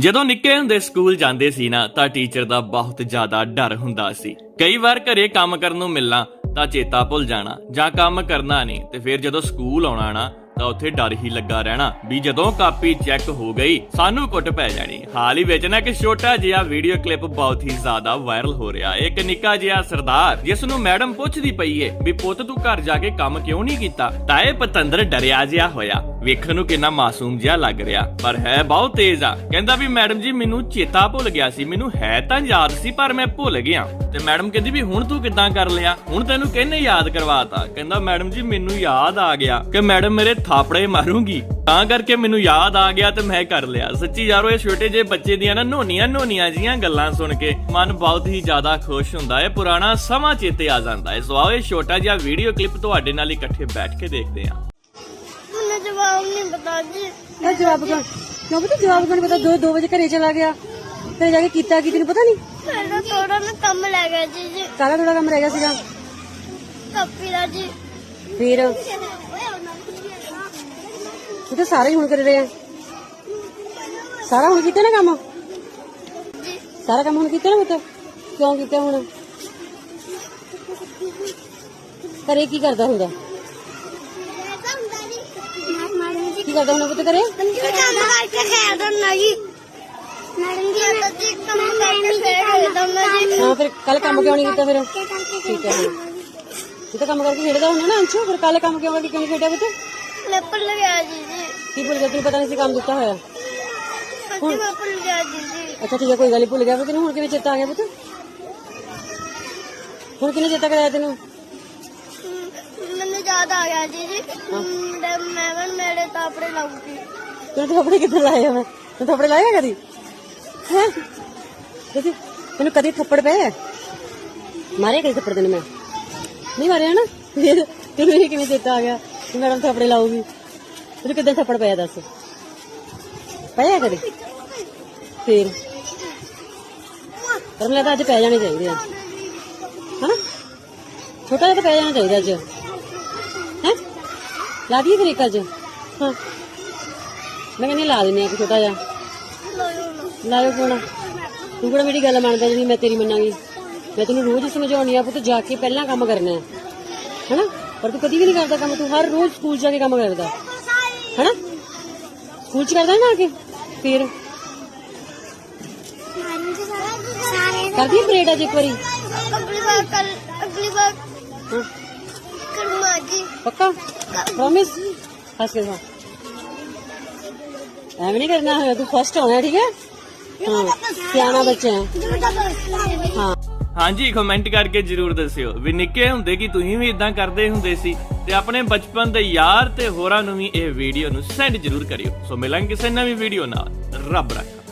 ਜਦੋਂ ਨਿੱਕੇ ਹੁੰਦੇ ਸਕੂਲ ਜਾਂਦੇ ਸੀ ਨਾ, ਤਾਂ ਟੀਚਰ ਦਾ ਬਹੁਤ ਜ਼ਿਆਦਾ ਡਰ ਹੁੰਦਾ ਸੀ। ਕਈ ਵਾਰ ਘਰੇ ਕੰਮ ਕਰਨ ਨੂੰ ਮਿਲਣਾ, ਤਾਂ ਚੇਤਾ ਭੁੱਲ ਜਾਣਾ, ਜਾਂ ਕੰਮ ਕਰਨਾ ਨਹੀਂ, ਤੇ ਫਿਰ ਜਦੋਂ ਸਕੂਲ ਆਉਣਾ ਨਾ, ਤਾਂ ਉੱਥੇ ਡਰ ਹੀ ਲੱਗਾ ਰਹਿਣਾ, ਵੀ ਜਦੋਂ ਕਾਪੀ ਚੈੱਕ ਹੋ ਗਈ, ਸਾਨੂੰ ਕੁੱਟ ਪੈ ਜਾਣੀ। ਹਾਲ ਹੀ ਵਿੱਚ ਨਾ ਇੱਕ ਛੋਟਾ ਜਿਹਾ ਵੀਡੀਓ ਕਲਿੱਪ ਬਹੁਤ ਹੀ ਜ਼ਿਆਦਾ ਵਾਇਰਲ ਹੋ ਰਿਹਾ। ਇੱਕ ਨਿੱਕਾ ਜਿਹਾ ਸਰਦਾਰ, ਜਿਸ ਨੂੰ ਮੈਡਮ ਪੁੱਛਦੀ ਪਈ ਏ, ਵੀ ਪੁੱਤ ਤੂੰ ਘਰ ਜਾ ਕੇ ਕੰਮ ਕਿਉਂ ਨਹੀਂ ਕੀਤਾ? ਤਾਂ ਇਹ ਪਤੰਦਰ ਡਰਿਆ ਜਿਹਾ ਹੋਇਆ। ਵੇਖਣ ਨੂੰ ਕਿੰਨਾ ਮਾਸੂਮ ਜਿਹਾ ਲੱਗ ਰਿਹਾ, ਪਰ ਹੈ ਬਹੁਤ ਤੇਜ਼ ਆ। ਕਹਿੰਦਾ ਵੀ ਮੈਡਮ ਜੀ, ਮੈਨੂੰ ਚੇਤਾ ਭੁੱਲ ਗਿਆ ਸੀ, ਮੈਨੂੰ ਹੈ ਤਾਂ ਯਾਦ ਸੀ, ਪਰ ਮੈਂ ਭੁੱਲ ਗਿਆ। ਤੇ ਮੈਡਮ ਕਹਿੰਦੀ ਵੀ ਹੁਣ ਤੂੰ ਕਿੱਦਾਂ ਕਰ ਲਿਆ? ਹੁਣ ਤੈਨੂੰ ਕਿਹਨੇ ਯਾਦ ਕਰਵਾਤਾ? ਕਹਿੰਦਾ ਮੈਡਮ ਜੀ, ਮੈਨੂੰ ਯਾਦ ਆ ਗਿਆ ਕਿ ਮੈਡਮ ਮੇਰੇ ਥਾਪੜੇ ਮਾਰੂਗੀ। ਤਾਂ ਕਰਕੇ ਮੈਨੂੰ ਯਾਦ ਆ ਗਿਆ ਤੇ ਮੈਂ ਕਰ ਲਿਆ। ਸੱਚੀ ਯਾਰੋ, ਇਹ ਛੋਟੇ ਜਿਹੇ ਬੱਚੇ ਦੀਆਂ ਨਾ ਨੋਨੀਆਂ ਨੋਨੀਆਂ ਜੀਆਂ ਗੱਲਾਂ ਸੁਣ ਕੇ ਮਨ ਬਹੁਤ ਹੀ ਜ਼ਿਆਦਾ ਖੁਸ਼ ਹੁੰਦਾ ਹੈ। ਪੁਰਾਣਾ ਸਮਾਂ ਚੇਤੇ ਆ ਜਾਂਦਾ ਹੈ। ਸੋ ਆਓ, ਇਹ ਛੋਟਾ ਜਿਹਾ ਵੀਡੀਓ ਕਲਿੱਪ ਤੁਹਾਡੇ ਨਾਲ ਇਕੱਠੇ ਬੈਠ ਕੇ ਦੇਖਦੇ ਹਾਂ। ਜਵਾਬ ਨਹੀਂ ਪਤਾ ਜੀ। ਇਹ ਜਵਾਬ ਕੌਣ? ਕਿਉਂ ਪਤਾ ਜਵਾਬ ਕੌਣ ਪਤਾ? 2 2 ਵਜੇ ਘਰੇ ਚਲਾ ਗਿਆ। ਤੇ ਜਾ ਕੇ ਕੀਤਾ ਕੀ ਤੈਨੂੰ ਪਤਾ ਨਹੀਂ ਮੇਰਾ ਥੋੜਾ ਨਾ ਕੰਮ ਲੈ ਗਿਆ ਜੀ ਜੀ। ਕਾਹਦਾ ਥੋੜਾ ਕੰਮ ਰਹਿ ਗਿਆ ਸੀਗਾ? ਕਾਪੀ ਦਾ ਜੀ। ਫਿਰ? ਇਹ ਤਾਂ ਸਾਰੇ ਹੀ ਹੁਣ ਕਰ ਰਹੇ। ਆ ਸਾਰਾ ਹੁਣ ਕੀਤਾ ਨਾ ਕੰਮ? ਜੀ। ਸਾਰਾ ਕੰਮ ਹੁਣ ਕੀਤਾ ਨਾ ਪੁੱਤ? ਕਿਉਂ ਕੀਤਾ ਹੁਣ? ਘਰੇ ਕੀ ਕਰਦਾ ਹੁੰਦਾ ਮੈਡਮ ਜੀ ਕੀ ਕਰਦਾ ਹੁੰਦਾ ਪੁੱਤ ਘਰੇ? ਕੰਮ ਕਰਕੇ ਖੇਡ ਦਿੰਦਾ ਜੀ ਮੈਡਮ ਜੀ ਜੀ ਕੰਮ ਕਰਕੇ ਖੇਡ ਦਿੰਦਾ ਜੀ ਹਾਂ ਫਿਰ ਕੱਲ ਕੰਮ ਕਿਉਂ ਨਹੀਂ ਕੀਤਾ ਫਿਰ? ਠੀਕ ਹੈ। ਇਹ ਤਾਂ ਕੰਮ ਕਰਕੇ ਖੇਡਦਾ ਹੁੰਦਾ ਨਾ ਅੰਸ਼ੂ ਫਿਰ ਕੱਲ ਕੰਮ ਕਿਉਂ ਕਿਉਂ ਨਹੀਂ ਖੇਡਿਆ ਪੁੱਤ? ਭੁੱਲ ਗਿਆ ਜੀ ਜੀ ਕੀ ਭੁੱਲ ਗਿਆ ਤੈਨੂੰ ਪਤਾ ਨਹੀਂ ਸੀ ਕੰਮ ਦਿੱਤਾ ਹੋਇਆ। ਭੁੱਲ ਗਿਆ ਜੀ ਜੀ ਅੱਛਾ ਠੀਕ ਹੈ ਕੋਈ ਗੱਲ ਨਹੀਂ ਭੁੱਲ ਗਿਆ ਤੈਨੂੰ ਹੁਣ ਕਿਵੇਂ ਚੇਤਾ ਆ ਗਿਆ ਪੁੱਤ? ਹੁਣ ਕਿਵੇਂ ਚੇਤਾ ਕਰਾਇਆ ਤੈਨੂੰ? ਯਾਦ ਆ ਗਿਆ ਜੀ। ਜੀ ਮੈਂ ਮੈਂ ਮੇਰੇ ਤਾਪੜੇ ਲਾਉਂਗੀ ਤੈਨੂੰ ਥੱਪੜੇ ਕਿੱਥੇ ਲਾਏ ਆ ਮੈਂ? ਤੈਨੂੰ ਥੱਪੜੇ ਲਾਇਆ ਕਦੀ? ਹੈ? ਤੁਸੀਂ ਤੈਨੂੰ ਕਦੀ ਥੱਪੜ ਪਏ ਮਾਰੇ ਕਦੀ ਥੱਪੜ ਤੈਨੂੰ ਮੈਂ? ਨਹੀਂ ਮਾਰਿਆ ਨਾ? ਫਿਰ ਤੈਨੂੰ ਇਹ ਕਿਵੇਂ ਚੇਤਾ ਆ ਗਿਆ ਕਿ ਮੈਡਮ ਥੱਪੜੇ ਲਾਊਗੀ? ਤੈਨੂੰ ਕਿੱਦਾਂ ਥੱਪੜ ਪਿਆ ਦੱਸ? ਪਿਆ ਕਦੀ? ਫਿਰ? ਪਰ ਮੈਨੂੰ ਲੱਗਦਾ ਅੱਜ ਪੈ ਜਾਣੇ ਚਾਹੀਦੇ ਆ। ਹਨਾ? ਛੋਟਾ ਜਿਹਾ ਤਾਂ ਪੈ ਜਾਣਾ ਚਾਹੀਦਾ ਅੱਜ। ਲਾ ਫਿਰ ਇੱਕ ਅੱਜ? ਹਾਂ। ਮੈਂ ਕਹਿੰਦੀ ਲਾ ਦਿੰਨੇ ਆ ਇੱਕ ਛੋਟਾ ਜਿਹਾ। ਲਾਇਓ ਕੋਣ ਤੂੰ ਕਿਹੜਾ ਮੇਰੀ ਗੱਲ ਮੰਨਦਾ ਜਿਹੜੀ ਮੈਂ ਤੇਰੀ ਮੰਨਾਂਗੀ? ਮੈਂ ਤੈਨੂੰ ਰੋਜ਼ ਸਮਝਾਉਣੀ ਆ ਪੁੱਤ ਜਾ ਕੇ ਪਹਿਲਾਂ ਕੰਮ ਕਰਨਾ ਹੈ। ਹੈਨਾ? ਪਰ ਤੂੰ ਕਦੀ ਵੀ ਨਹੀਂ ਕਰਦਾ ਕੰਮ ਤੂੰ ਹਰ ਰੋਜ਼ ਸਕੂਲ ਜਾ ਕੇ ਕੰਮ ਕਰਦਾ। ਹੈਨਾ? ਸਕੂਲ ਚ ਕਰਦਾ ਨਾ ਆ ਕੇ? ਫਿਰ? ਕਰਦੀ ਪਰੇਡ ਅੱਜ ਇੱਕ ਵਾਰੀ। ਅਗਲੀ ਵਾਰ ਕੱਲ ਅਗਲੀ ਵਾਰ। ਪੱਕਾ? ਪ੍ਰੋਮਿਸ ਹੱਸ ਕੇ ਹਾਂ ਐਵੇਂ ਨਹੀਂ ਕਰਨਾ ਹੈ ਤੂੰ ਫਸਟ ਹੋਣਾ, ਠੀਕ ਹੈ? ਹਾਂ, ਸਿਆਣਾ ਬੱਚਾ ਹਾਂ। ਹਾਂਜੀ ਕਮੈਂਟ ਕਰਕੇ ਜਰੂਰ ਦੱਸਿਓ। ਵੀ ਨਿੱਕੇ ਹੁੰਦੇ ਕਿ ਤੁਸੀਂ ਵੀ ਇਦਾਂ ਕਰਦੇ ਹੁੰਦੇ ਸੀ? ਤੇ ਆਪਣੇ ਬਚਪਨ ਦੇ ਯਾਰ ਤੇ ਹੋਰਾਂ ਨੂੰ ਵੀ ਇਹ ਵੀਡੀਓ ਨੂੰ ਸੈਂਡ ਜਰੂਰ ਕਰਿਓ। ਸੋ ਮਿਲਾਂਗੇ ਕਿਸੇ ਨਵੀਂ ਵੀਡੀਓ ਨਾਲ। ਰੱਬ ਰੱਖਾ।